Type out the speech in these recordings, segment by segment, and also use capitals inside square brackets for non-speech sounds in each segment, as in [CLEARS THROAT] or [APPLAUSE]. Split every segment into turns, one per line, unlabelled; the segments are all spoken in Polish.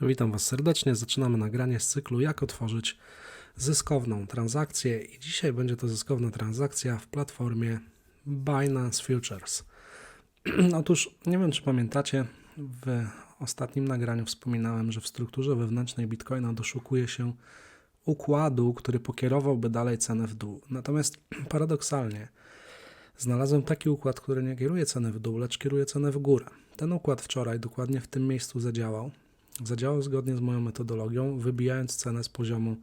Witam Was serdecznie. Zaczynamy nagranie z cyklu Jak otworzyć zyskowną transakcję i dzisiaj będzie to zyskowna transakcja w platformie Binance Futures. [CLEARS THROAT] Otóż nie wiem, czy pamiętacie, w ostatnim nagraniu wspominałem, że w strukturze wewnętrznej Bitcoina doszukuje się układu, który pokierowałby dalej cenę w dół. Natomiast [CLEARS THROAT] paradoksalnie znalazłem taki układ, który nie kieruje ceny w dół, lecz kieruje cenę w górę. Ten układ wczoraj dokładnie w tym miejscu zadziałał. Zadziałał zgodnie z moją metodologią, wybijając cenę z poziomu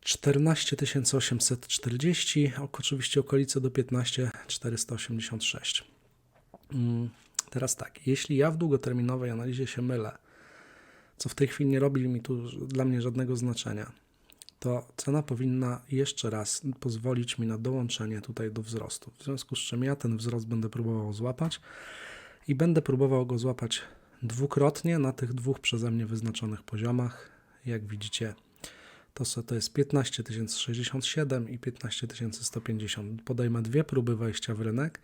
14 840, ok- oczywiście okolice do 15 486. Mm, Teraz tak, jeśli ja w długoterminowej analizie się mylę, co w tej chwili nie robi mi tu dla mnie żadnego znaczenia, to cena powinna jeszcze raz pozwolić mi na dołączenie tutaj do wzrostu. W związku z czym ja ten wzrost będę próbował złapać i będę próbował go złapać dwukrotnie na tych dwóch przeze mnie wyznaczonych poziomach. Jak widzicie, to, to jest 15 067 i 15 150. Podejmę dwie próby wejścia w rynek.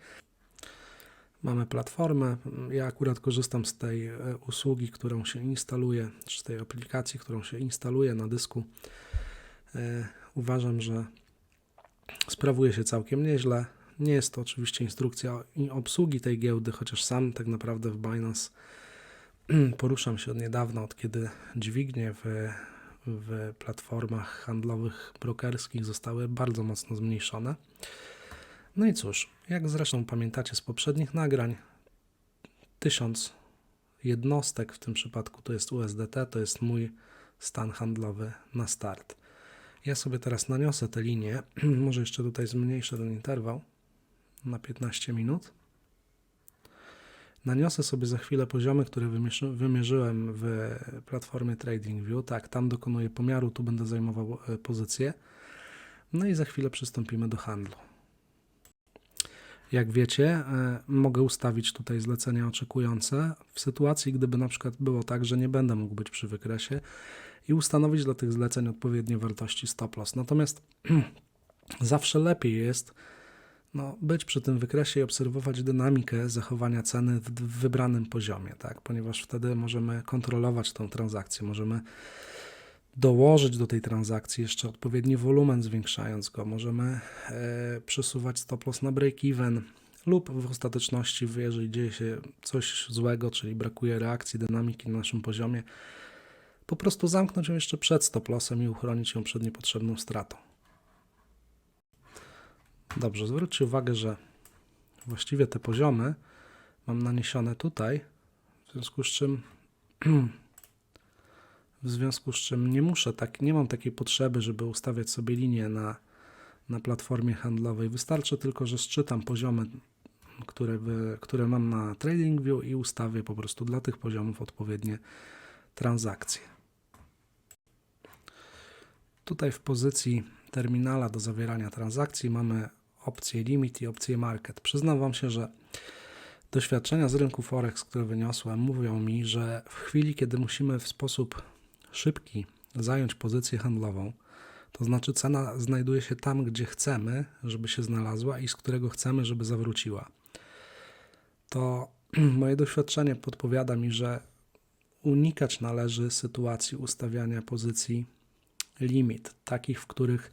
Mamy platformę. Ja akurat korzystam z tej e, usługi, którą się instaluje, czy z tej aplikacji, którą się instaluje na dysku. E, Uważam, że sprawuje się całkiem nieźle. Nie jest to oczywiście instrukcja obsługi tej giełdy, chociaż sam tak naprawdę w Binance [CLEARS THROAT] poruszam się od niedawna, od kiedy dźwignie w, w platformach handlowych, brokerskich zostały bardzo mocno zmniejszone. No i cóż, jak zresztą pamiętacie z poprzednich nagrań, 1000 jednostek, w tym przypadku to jest USDT, to jest mój stan handlowy na start. Ja sobie teraz naniosę tę linię, [CLEARS THROAT] może jeszcze tutaj zmniejszę ten interwał na 15 minut. Naniosę sobie za chwilę poziomy, które wymierzy- wymierzyłem w platformie TradingView. Tak, tam dokonuję pomiaru, tu będę zajmował e, pozycję. No i za chwilę przystąpimy do handlu. Jak wiecie, e, mogę ustawić tutaj zlecenia oczekujące w sytuacji, gdyby na przykład było tak, że nie będę mógł być przy wykresie i ustanowić dla tych zleceń odpowiednie wartości stop loss. Natomiast [CLEARS THROAT] zawsze lepiej jest no, być przy tym wykresie i obserwować dynamikę zachowania ceny w wybranym poziomie, tak? ponieważ wtedy możemy kontrolować tą transakcję, możemy dołożyć do tej transakcji jeszcze odpowiedni wolumen, zwiększając go, możemy e, przesuwać stop loss na break-even lub w ostateczności, jeżeli dzieje się coś złego, czyli brakuje reakcji, dynamiki na naszym poziomie, po prostu zamknąć ją jeszcze przed stop lossem i uchronić ją przed niepotrzebną stratą. Dobrze, zwróćcie uwagę, że właściwie te poziomy mam naniesione tutaj, w związku z czym [CLEARS THROAT] w związku z czym nie muszę tak, nie mam takiej potrzeby, żeby ustawiać sobie linię na, na platformie handlowej. Wystarczy tylko, że szczytam poziomy, które, które mam na TradingView i ustawię po prostu dla tych poziomów odpowiednie transakcje. Tutaj w pozycji terminala do zawierania transakcji mamy opcję limit i opcję market. Przyznam Wam się, że doświadczenia z rynku Forex, które wyniosłem, mówią mi, że w chwili, kiedy musimy w sposób szybki zająć pozycję handlową, to znaczy cena znajduje się tam, gdzie chcemy, żeby się znalazła i z którego chcemy, żeby zawróciła. To [CLEARS THROAT] moje doświadczenie podpowiada mi, że unikać należy sytuacji ustawiania pozycji limit, takich, w których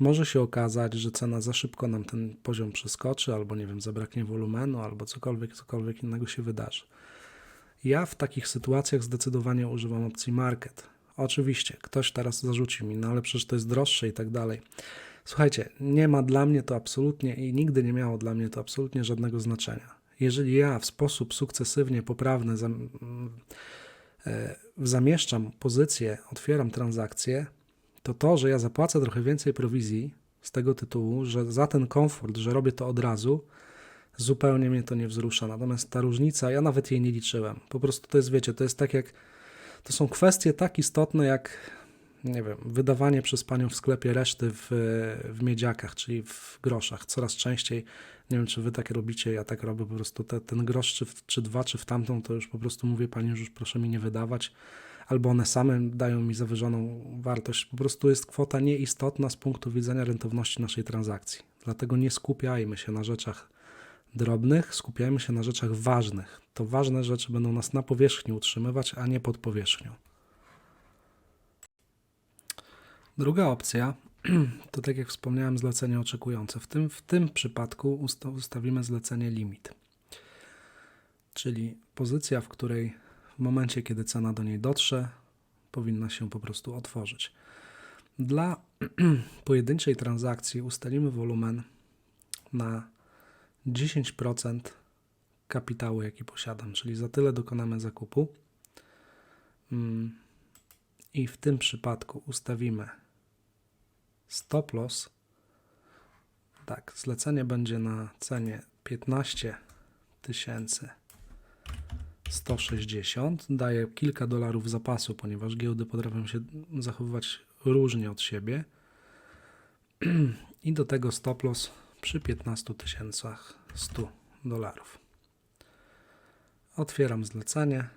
może się okazać, że cena za szybko nam ten poziom przeskoczy, albo nie wiem, zabraknie wolumenu, albo cokolwiek, cokolwiek innego się wydarzy. Ja w takich sytuacjach zdecydowanie używam opcji market. Oczywiście, ktoś teraz zarzuci mi, no ale przecież to jest droższe i tak dalej. Słuchajcie, nie ma dla mnie to absolutnie i nigdy nie miało dla mnie to absolutnie żadnego znaczenia. Jeżeli ja w sposób sukcesywnie poprawny zam, e, zamieszczam pozycję, otwieram transakcję, to to, że ja zapłacę trochę więcej prowizji z tego tytułu, że za ten komfort, że robię to od razu, zupełnie mnie to nie wzrusza. Natomiast ta różnica, ja nawet jej nie liczyłem. Po prostu to jest, wiecie, to jest tak jak, to są kwestie tak istotne jak, nie wiem, wydawanie przez panią w sklepie reszty w, w miedziakach, czyli w groszach. Coraz częściej, nie wiem, czy wy tak robicie, ja tak robię po prostu te, ten grosz, czy, w, czy dwa, czy w tamtą, to już po prostu mówię pani, że już proszę mi nie wydawać albo one same dają mi zawyżoną wartość. Po prostu jest kwota nieistotna z punktu widzenia rentowności naszej transakcji. Dlatego nie skupiajmy się na rzeczach drobnych, skupiajmy się na rzeczach ważnych. To ważne rzeczy będą nas na powierzchni utrzymywać, a nie pod powierzchnią. Druga opcja [CLEARS THROAT] to, tak jak wspomniałem, zlecenie oczekujące. W tym, w tym przypadku usta- ustawimy zlecenie limit, czyli pozycja, w której w momencie, kiedy cena do niej dotrze, powinna się po prostu otworzyć. Dla [CLEARS THROAT] pojedynczej transakcji ustalimy wolumen na 10% kapitału, jaki posiadam, czyli za tyle dokonamy zakupu. Mm, I w tym przypadku ustawimy stop loss. Tak, zlecenie będzie na cenie 15 tysięcy 160. Daje kilka dolarów zapasu, ponieważ giełdy potrafią się zachowywać różnie od siebie. [CLEARS THROAT] I do tego stop loss przy 15 tysiącach 100 dolarów. Otwieram zlecenie.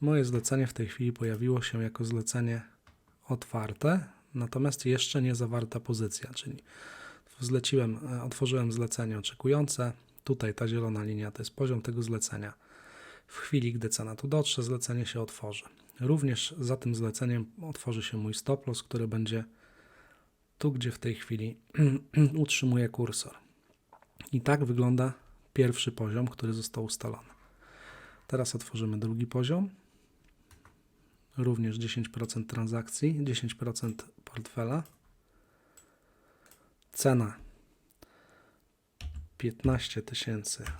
Moje zlecenie w tej chwili pojawiło się jako zlecenie otwarte, natomiast jeszcze nie zawarta pozycja, czyli zleciłem, e, otworzyłem zlecenie oczekujące. Tutaj ta zielona linia to jest poziom tego zlecenia. W chwili, gdy cena tu dotrze, zlecenie się otworzy. Również za tym zleceniem otworzy się mój stop loss, który będzie tu, gdzie w tej chwili [CLEARS THROAT] utrzymuję kursor. I tak wygląda pierwszy poziom, który został ustalony. Teraz otworzymy drugi poziom. Również 10% transakcji, 10% portfela. Cena 15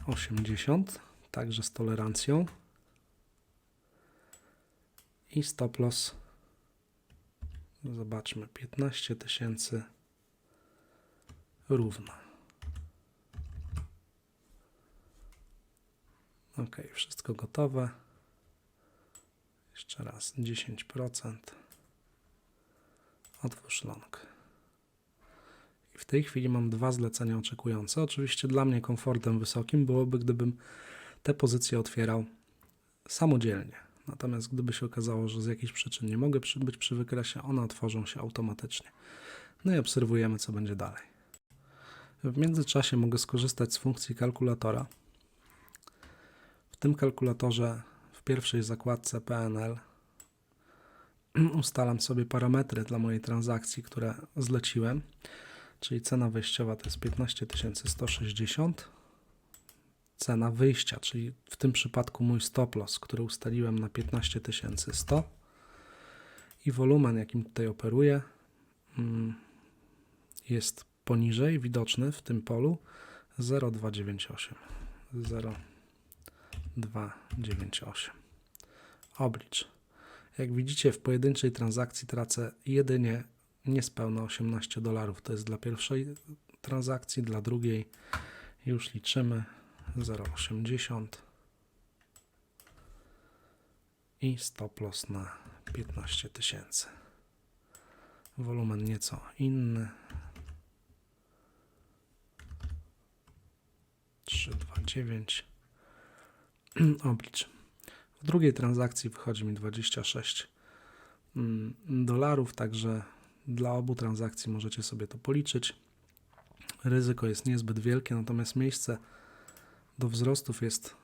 080, także z tolerancją. I stop loss. Zobaczmy, 15 tysięcy równo. Ok, wszystko gotowe. Jeszcze raz 10%. Otwórz long. W tej chwili mam dwa zlecenia oczekujące. Oczywiście dla mnie komfortem wysokim byłoby, gdybym te pozycje otwierał samodzielnie. Natomiast gdyby się okazało, że z jakichś przyczyn nie mogę być przy wykresie, one otworzą się automatycznie. No i obserwujemy, co będzie dalej. W międzyczasie mogę skorzystać z funkcji kalkulatora. W tym kalkulatorze w pierwszej zakładce PNL [CLEARS THROAT] ustalam sobie parametry dla mojej transakcji, które zleciłem. Czyli cena wejściowa to jest 15 160. Cena wyjścia, czyli w tym przypadku mój stop loss, który ustaliłem na 15 100. I wolumen, jakim tutaj operuję, mm, jest poniżej, widoczny w tym polu 0,298. 0,298. Oblicz. Jak widzicie, w pojedynczej transakcji tracę jedynie niespełna 18 dolarów. To jest dla pierwszej transakcji, dla drugiej już liczymy 0,80 i stop loss na 15 tysięcy. Wolumen nieco inny. 329 [CLEARS THROAT] oblicz. W drugiej transakcji wychodzi mi 26 mm, dolarów, także dla obu transakcji możecie sobie to policzyć. Ryzyko jest niezbyt wielkie, natomiast miejsce do wzrostów jest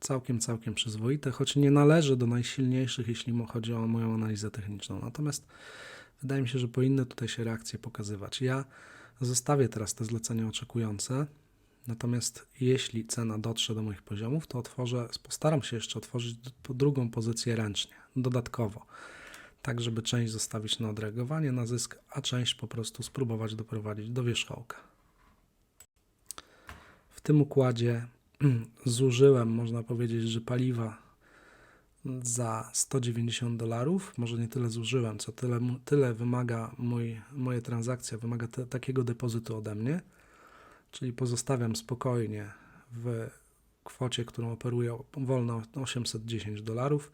całkiem, całkiem przyzwoite, choć nie należy do najsilniejszych, jeśli chodzi o moją analizę techniczną. Natomiast wydaje mi się, że powinny tutaj się reakcje pokazywać. Ja zostawię teraz te zlecenia oczekujące, natomiast jeśli cena dotrze do moich poziomów, to otworzę, postaram się jeszcze otworzyć drugą pozycję ręcznie, dodatkowo tak żeby część zostawić na odreagowanie na zysk, a część po prostu spróbować doprowadzić do wierzchołka. W tym układzie [CLEARS THROAT] zużyłem, można powiedzieć, że paliwa za 190 dolarów. Może nie tyle zużyłem, co tyle, tyle wymaga mój, moje transakcja, wymaga te, takiego depozytu ode mnie. Czyli pozostawiam spokojnie w kwocie, którą operuję wolno 810 dolarów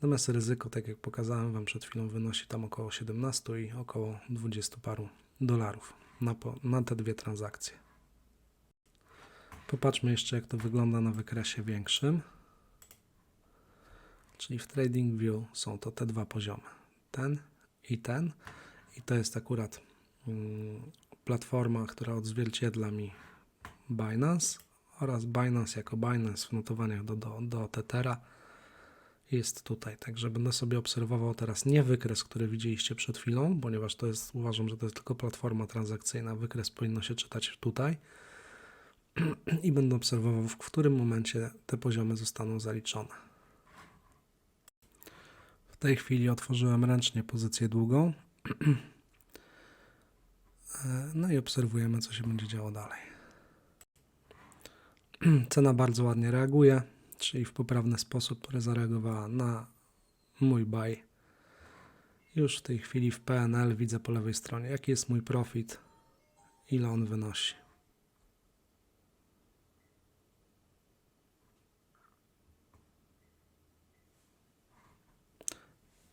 Natomiast ryzyko, tak jak pokazałem Wam przed chwilą, wynosi tam około 17 i około 20 paru dolarów na, po, na te dwie transakcje. Popatrzmy jeszcze, jak to wygląda na wykresie większym. Czyli w TradingView są to te dwa poziomy. Ten i ten. I to jest akurat mm, platforma, która odzwierciedla mi Binance oraz Binance jako Binance w notowaniach do, do, do Tethera jest tutaj. Także będę sobie obserwował teraz nie wykres, który widzieliście przed chwilą, ponieważ to jest, uważam, że to jest tylko platforma transakcyjna. Wykres powinno się czytać tutaj. [CLEARS THROAT] I będę obserwował, w którym momencie te poziomy zostaną zaliczone. W tej chwili otworzyłem ręcznie pozycję długą. [CLEARS THROAT] E, No i obserwujemy, co się będzie działo dalej. [CLEARS THROAT] Cena bardzo ładnie reaguje, czyli w poprawny sposób zareagowała na mój buy. Już w tej chwili w PNL widzę po lewej stronie, jaki jest mój profit, ile on wynosi.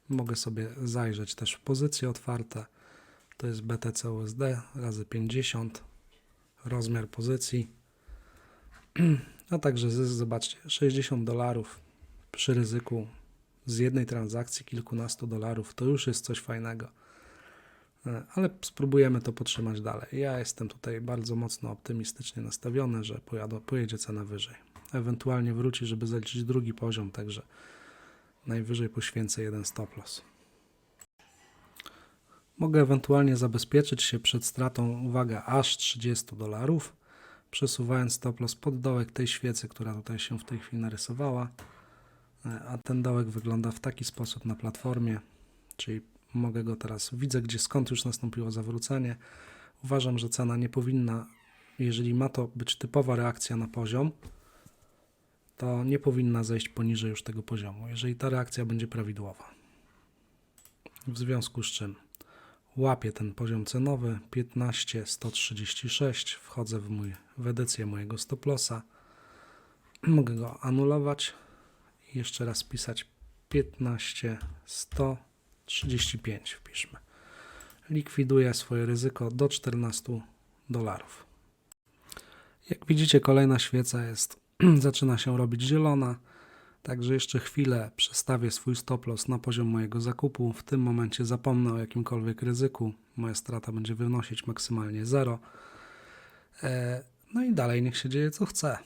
Mogę sobie zajrzeć też w pozycje otwarte. To jest BTC USD razy 50, rozmiar pozycji. [CLEARS THROAT] A także zysk, zobaczcie, 60 dolarów przy ryzyku z jednej transakcji kilkunastu dolarów, to już jest coś fajnego. E, Ale spróbujemy to podtrzymać dalej. Ja jestem tutaj bardzo mocno optymistycznie nastawiony, że pojadą, pojedzie cena wyżej. Ewentualnie wróci, żeby zaliczyć drugi poziom, także najwyżej poświęcę jeden stop loss. Mogę ewentualnie zabezpieczyć się przed stratą, uwaga, aż 30 dolarów, przesuwając stop loss pod dołek tej świecy, która tutaj się w tej chwili narysowała. E, A ten dołek wygląda w taki sposób na platformie, czyli mogę go teraz, widzę gdzie skąd już nastąpiło zawrócenie. Uważam, że cena nie powinna, jeżeli ma to być typowa reakcja na poziom, to nie powinna zejść poniżej już tego poziomu, jeżeli ta reakcja będzie prawidłowa. W związku z czym łapię ten poziom cenowy 15136, wchodzę w, mój, w edycję mojego stop lossa, [CLEARS THROAT] mogę go anulować i jeszcze raz pisać 15135 wpiszmy. Likwiduję swoje ryzyko do 14 dolarów. Jak widzicie kolejna świeca jest [CLEARS THROAT] zaczyna się robić zielona. Także jeszcze chwilę przestawię swój stop loss na poziom mojego zakupu. W tym momencie zapomnę o jakimkolwiek ryzyku. Moja strata będzie wynosić maksymalnie 0. E, No i dalej niech się dzieje co chce.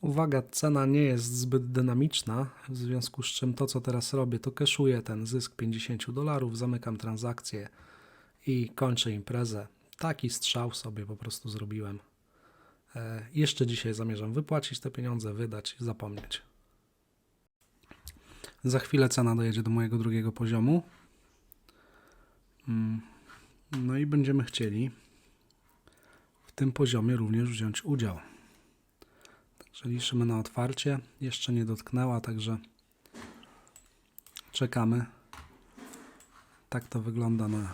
Uwaga, cena nie jest zbyt dynamiczna, w związku z czym to, co teraz robię, to keszuję ten zysk 50 dolarów, zamykam transakcję i kończę imprezę. Taki strzał sobie po prostu zrobiłem. E, jeszcze dzisiaj zamierzam wypłacić te pieniądze, wydać zapomnieć. Za chwilę cena dojedzie do mojego drugiego poziomu. Mm, No i będziemy chcieli w tym poziomie również wziąć udział. Także liczymy na otwarcie. Jeszcze nie dotknęła, także czekamy. Tak to wygląda na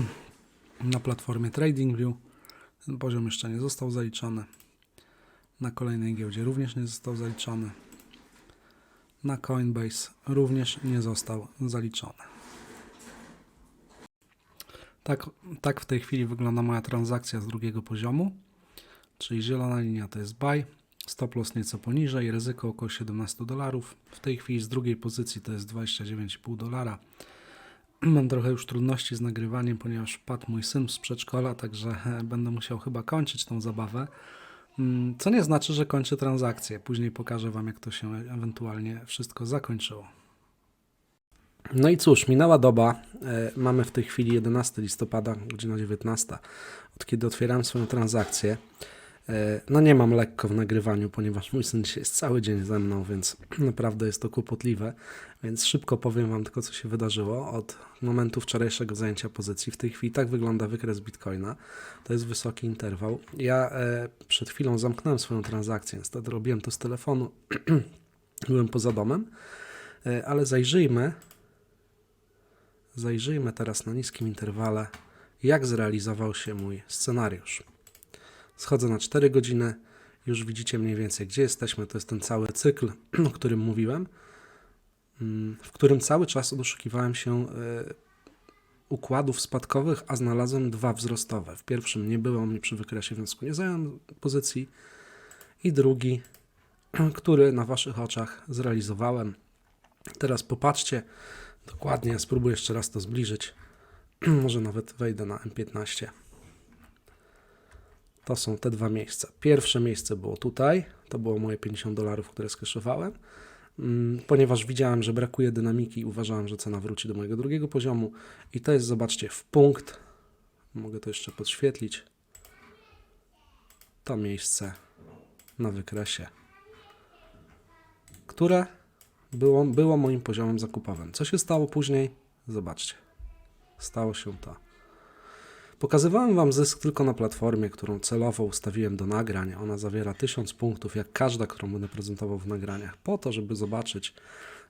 [CLEARS THROAT] na platformie TradingView. Ten poziom jeszcze nie został zaliczony. Na kolejnej giełdzie również nie został zaliczony. Na Coinbase również nie został zaliczony. Tak, tak w tej chwili wygląda moja transakcja z drugiego poziomu. Czyli zielona linia to jest buy, stop loss nieco poniżej, ryzyko około 17 dolarów. W tej chwili z drugiej pozycji to jest 29,5 dolara. [CLEARS THROAT] Mam trochę już trudności z nagrywaniem, ponieważ padł mój syn z przedszkola, także e, będę musiał chyba kończyć tą zabawę. Mm, Co nie znaczy, że kończę transakcję. Później pokażę Wam, jak to się ewentualnie wszystko zakończyło. No i cóż, minęła doba. E, Mamy w tej chwili 11 listopada, godzina 19, od kiedy otwierałem swoją transakcję. E, No nie mam lekko w nagrywaniu, ponieważ mój syn jest cały dzień ze mną, więc [CLEARS THROAT] naprawdę jest to kłopotliwe. Więc szybko powiem Wam tylko, co się wydarzyło od momentu wczorajszego zajęcia pozycji. W tej chwili tak wygląda wykres Bitcoina. To jest wysoki interwał. Ja e, przed chwilą zamknąłem swoją transakcję, niestety robiłem to z telefonu. [CLEARS THROAT] Byłem poza domem, e, ale zajrzyjmy. Zajrzyjmy teraz na niskim interwale, jak zrealizował się mój scenariusz. Schodzę na 4 godziny. Już widzicie mniej więcej, gdzie jesteśmy. To jest ten cały cykl, [CLEARS THROAT] o którym mówiłem, mm, w którym cały czas doszukiwałem się e, układów spadkowych, a znalazłem dwa wzrostowe. W pierwszym nie było mnie przy wykresie, w związku nie zająłem pozycji. I drugi, [CLEARS THROAT] który na Waszych oczach zrealizowałem. Teraz popatrzcie Dokładnie, spróbuję jeszcze raz to zbliżyć. [CLEARS THROAT] Może nawet wejdę na M15. To są te dwa miejsca. Pierwsze miejsce było tutaj, to było moje 50 dolarów, które skeszowałem. Mm, Ponieważ widziałem, że brakuje dynamiki, uważałem, że cena wróci do mojego drugiego poziomu. I to jest, zobaczcie, w punkt. Mogę to jeszcze podświetlić. To miejsce na wykresie, które było, było moim poziomem zakupowym. Co się stało później? Zobaczcie. Stało się to. Pokazywałem Wam zysk tylko na platformie, którą celowo ustawiłem do nagrań. Ona zawiera 1000 punktów, jak każda, którą będę prezentował w nagraniach, po to, żeby zobaczyć,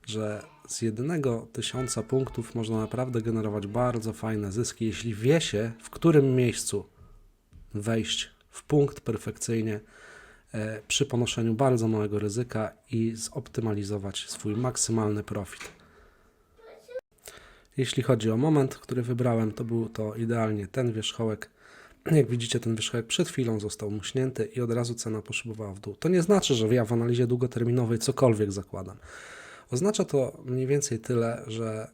że z jednego tysiąca punktów można naprawdę generować bardzo fajne zyski, jeśli wie się, w którym miejscu wejść w punkt perfekcyjnie e, przy ponoszeniu bardzo małego ryzyka i zoptymalizować swój maksymalny profit. Jeśli chodzi o moment, który wybrałem, to był to idealnie ten wierzchołek. Jak widzicie, ten wierzchołek przed chwilą został muśnięty i od razu cena poszybowała w dół. To nie znaczy, że ja w analizie długoterminowej cokolwiek zakładam. Oznacza to mniej więcej tyle, że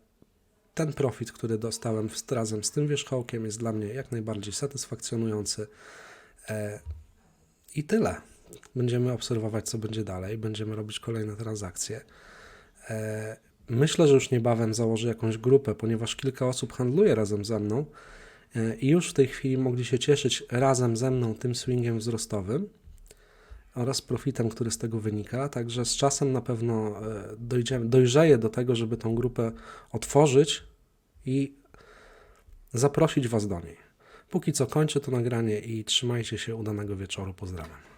ten profit, który dostałem razem z tym wierzchołkiem, jest dla mnie jak najbardziej satysfakcjonujący. E, I tyle. Będziemy obserwować, co będzie dalej. Będziemy robić kolejne transakcje. Myślę, że już niebawem założę jakąś grupę, ponieważ kilka osób handluje razem ze mną e, i już w tej chwili mogli się cieszyć razem ze mną tym swingiem wzrostowym oraz profitem, który z tego wynika. Także z czasem na pewno e, dojdziemy, dojrzeję do tego, żeby tą grupę otworzyć i zaprosić Was do niej. Póki co kończę to nagranie i trzymajcie się udanego wieczoru. Pozdrawiam.